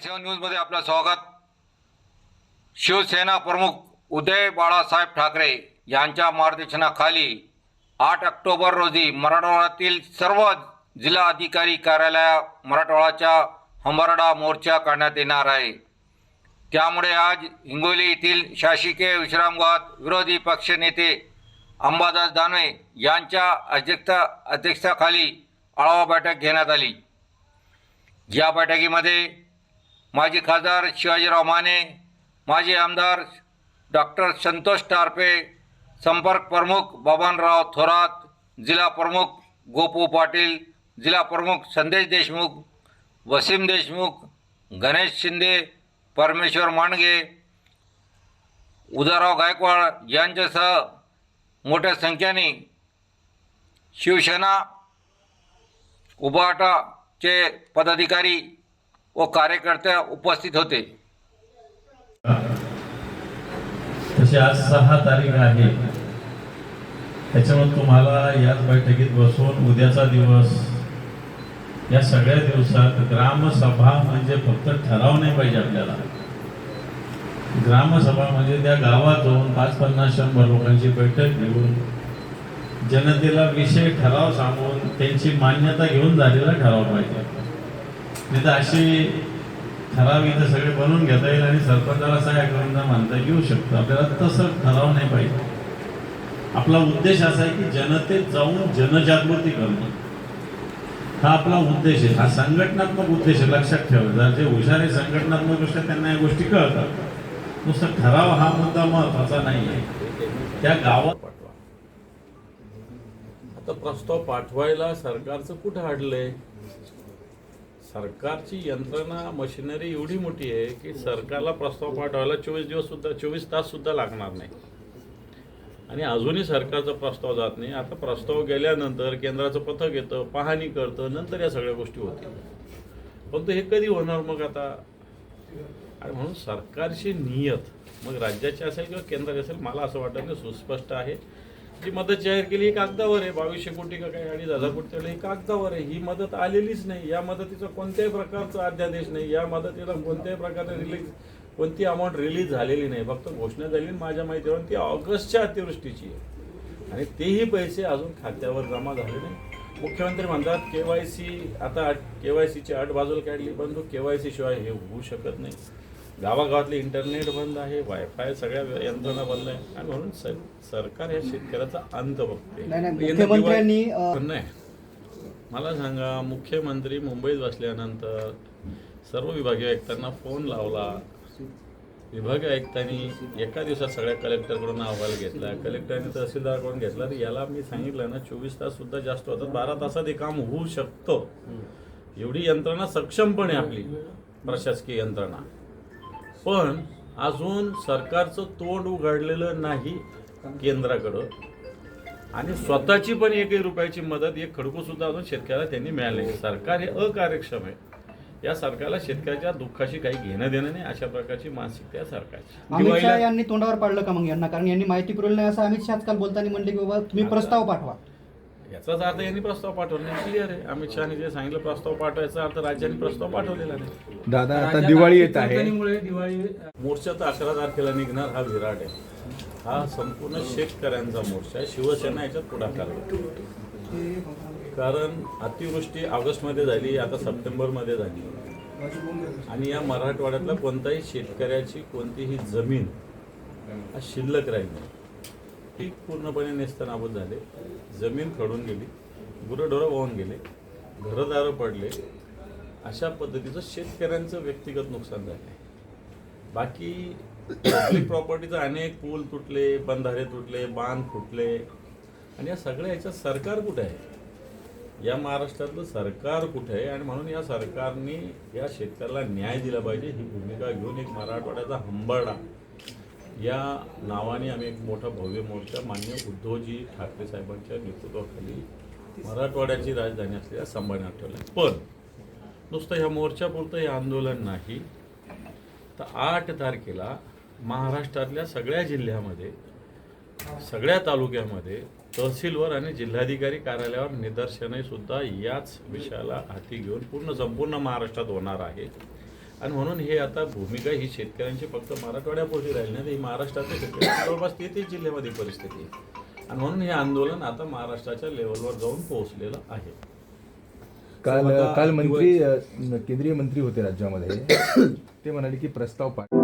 सेवन न्यूजमध्ये आपलं स्वागत. शिवसेना प्रमुख उदय बाळासाहेब ठाकरे यांच्या मार्गदर्शनाखाली आठ ऑक्टोबर रोजी मराठवाड्यातील सर्व जिल्हा अधिकारी कार्यालया मराठवाड्याच्या हंबरडा मोर्चा काढण्यात येणार आहे. त्यामुळे आज हिंगोली येथील शासकीय विश्रामगृहात विरोधी पक्षनेते अंबादास दानवे यांच्या अध्यक्षता अध्यक्षाखाली आढावा बैठक घेण्यात आली. या बैठकीमध्ये माजी खासदार शिवाजीराव माने माजी आमदार डॉक्टर संतोष टारपे संपर्क प्रमुख बबनराव थोरात जिल्हा प्रमुख गोपू पाटील जिल्हा प्रमुख संदेश देशमुख वसीम देशमुख गणेश शिंदे परमेश्वर मांडगे उदाराव गायकवाड यांच्यासह मोठ्या संख्येने शिवसेना उभाटाचे पदाधिकारी व कार्यकर्ते उपस्थित होते. तशी आज सहा तारीख आहे. त्याच्यामुळे तुम्हाला याच बैठकीत बसून उद्याचा दिवस या सगळ्या दिवसात ग्रामसभा म्हणजे फक्त ठराव नाही पाहिजे आपल्याला. ग्रामसभा म्हणजे त्या गावात जाऊन पाच पन्नास शंभर लोकांची बैठक घेऊन जनतेला विषय ठराव सांगून त्यांची मान्यता घेऊन झालेला ठराव पाहिजे. नाही तर अशी ठराव इथं सगळे बनवून घेता येईल आणि सरपंचाला सहाय्य करून मानता येऊ शकतं. आपल्याला तसं ठराव नाही पाहिजे. आपला उद्देश असा आहे की जनतेत जाऊन जनजागृती करणं. हा आपला उद्देश आहे. हा संघटनात्मक उद्देश आहे. लक्षात ठेवा. जर जे हुशार आहे संघटनात्मक असतात त्यांना या गोष्टी कळतात. नुसतं ठराव हा मुद्दा महत्त्वाचा नाही आहे. त्या गावात पाठवा आता प्रस्ताव पाठवायला सरकारचं कुठं अडलंय सरकारची यंत्रणा मशिनरी एवढी मोठी आहे की सरकारला प्रस्ताव पाठवायला चोवीस दिवस सुद्धा चोवीस तास सुद्धा लागणार नाही. आणि अजूनही सरकारचा प्रस्ताव जात नाही. आता प्रस्ताव गेल्यानंतर केंद्राचं पथक येतं पाहणी करतं नंतर या सगळ्या गोष्टी होतील. पण हे कधी होणार मग आता? आणि म्हणून सरकारची नियत मग राज्याची असेल किंवा केंद्राची असेल मला असं वाटत नाही सुस्पष्ट आहे. जी मदत जाहीर केली ही कागदावर आहे. बावीसशे कोटी का काही अडीच हजार कोटी ही कागदावर आहे. ही मदत आलेलीच नाही. या मदतीचा कोणत्याही प्रकारचा अध्यादेश नाही. या मदतीला कोणत्याही प्रकारचं रिलीज कोणती अमाऊंट रिलीज झालेली नाही. फक्त घोषणा झाली माझ्या माहितीवर ती ऑगस्टच्या अतिवृष्टीची आहे. आणि तेही पैसे अजून खात्यावर जमा झाले नाही. मुख्यमंत्री म्हणतात के वाय सी आता के वाय सीची अट बाजूला काढली. पण तो के वाय सी शिवाय हे होऊ शकत नाही. गावागावातले इंटरनेट बंद आहे वायफाय सगळ्या यंत्रणा बंद आहे. आणि म्हणून सर- सरकार या शेतकऱ्याचा अंत बघते. नाही मला सांगा मुख्यमंत्री मुंबईत बसल्यानंतर सर्व विभागीय आयुक्तांना फोन लावला. विभागीय आयुक्तांनी एका दिवसात सगळ्या कलेक्टरकडून अहवाल घेतला. कलेक्टरने तहसीलदारकडून घेतला. तर याला मी सांगितलं ना चोवीस तास सुद्धा जास्त होतात. बारा तासात हे काम होऊ शकतं. एवढी यंत्रणा सक्षमपणे आपली. प्रशासकीय यंत्रणा. पण अजून सरकारचं तोंड उघडलेलं नाही केंद्राकडं. आणि स्वतःची पण एकही रुपयाची मदत एक खडकू सुद्धा अजून शेतकऱ्याला त्यांनी मिळाली नाही. सरकार हे अकार्यक्षम आहे. या सरकारला शेतकऱ्याच्या दुःखाशी काही घेणं देणं नाही अशा प्रकारची मानसिकता आहे सरकारची. अमित शहा दिवाळीला- यांनी तोंडावर पाडलं का मग यांना? कारण यांनी माहिती पुरवली नाही असं अमित शहा आजकाल बोलताना म्हणले की बाबा तुम्ही प्रस्ताव पाठवा. याचाच अर्थ यांनी प्रस्ताव पाठवला क्लिअर आहे. अमित शहाने जे सांगितलं प्रस्ताव पाठवायचा अर्थ राज्याने प्रस्ताव पाठवलेला नाही. दादा आता दिवाळी येत आहे. मोर्चा तर अकरा तारखेला निघणार हा विराट आहे. हा संपूर्ण शेतकऱ्यांचा मोर्चा आहे. शिवसेना याच्यात पुढाकार. कारण अतिवृष्टी ऑगस्टमध्ये झाली आता सप्टेंबरमध्ये झाली. आणि या मराठवाड्यातला कोणताही शेतकऱ्याची कोणतीही जमीन हा शिल्लक राहिली नाही. पीक पूर्णपणे नेस्तनाबूत झाले. जमीन खडून गेली गुरंढोरं वाहून गेले घरदारं पडले. अशा पद्धतीचं शेतकऱ्यांचं व्यक्तिगत नुकसान झालं बाकी पब्लिक प्रॉपर्टीचं अनेक पूल तुटले बंधारे तुटले बांध फुटले. आणि या सगळ्या ह्याच्यात सरकार कुठे आहे? या महाराष्ट्रातलं सरकार कुठे आहे? आणि म्हणून या सरकारने या शेतकऱ्याला न्याय दिला पाहिजे ही भूमिका घेऊन एक मराठवाड्याचा हंबरडा. या नावाने आम्ही एक मोठा भव्य मोर्चा मान्य उद्धवजी ठाकरे साहेबांच्या नेतृत्वाखाली मराठवाड्याची राजधानी असलेल्या संभाजीनगर ठेवला. पण नुसतं ह्या मोर्चापुरतं हे आंदोलन नाही. तर आठ तारखेला महाराष्ट्रातल्या सगळ्या जिल्ह्यामध्ये सगळ्या तालुक्यामध्ये तहसीलवर आणि जिल्हाधिकारी कार्यालयावर निदर्शने सुद्धा याच विषयाला हाती घेऊन पूर्ण संपूर्ण महाराष्ट्रात होणार आहे. आणि म्हणून हे आता भूमिका ही शेतकऱ्यांची फक्त मराठवाड्यापुरती राहिली नाही ही महाराष्ट्रातल्या शेतकऱ्यांची जवळपास तेहतीस जिल्ह्यामध्ये परिस्थिती आहे. आणि म्हणून हे आंदोलन आता महाराष्ट्राच्या लेवलवर जाऊन पोहोचलेलं आहे. काल काल मंत्री केंद्रीय मंत्री होते राज्यामध्ये. ते म्हणाले की प्रस्ताव पाठ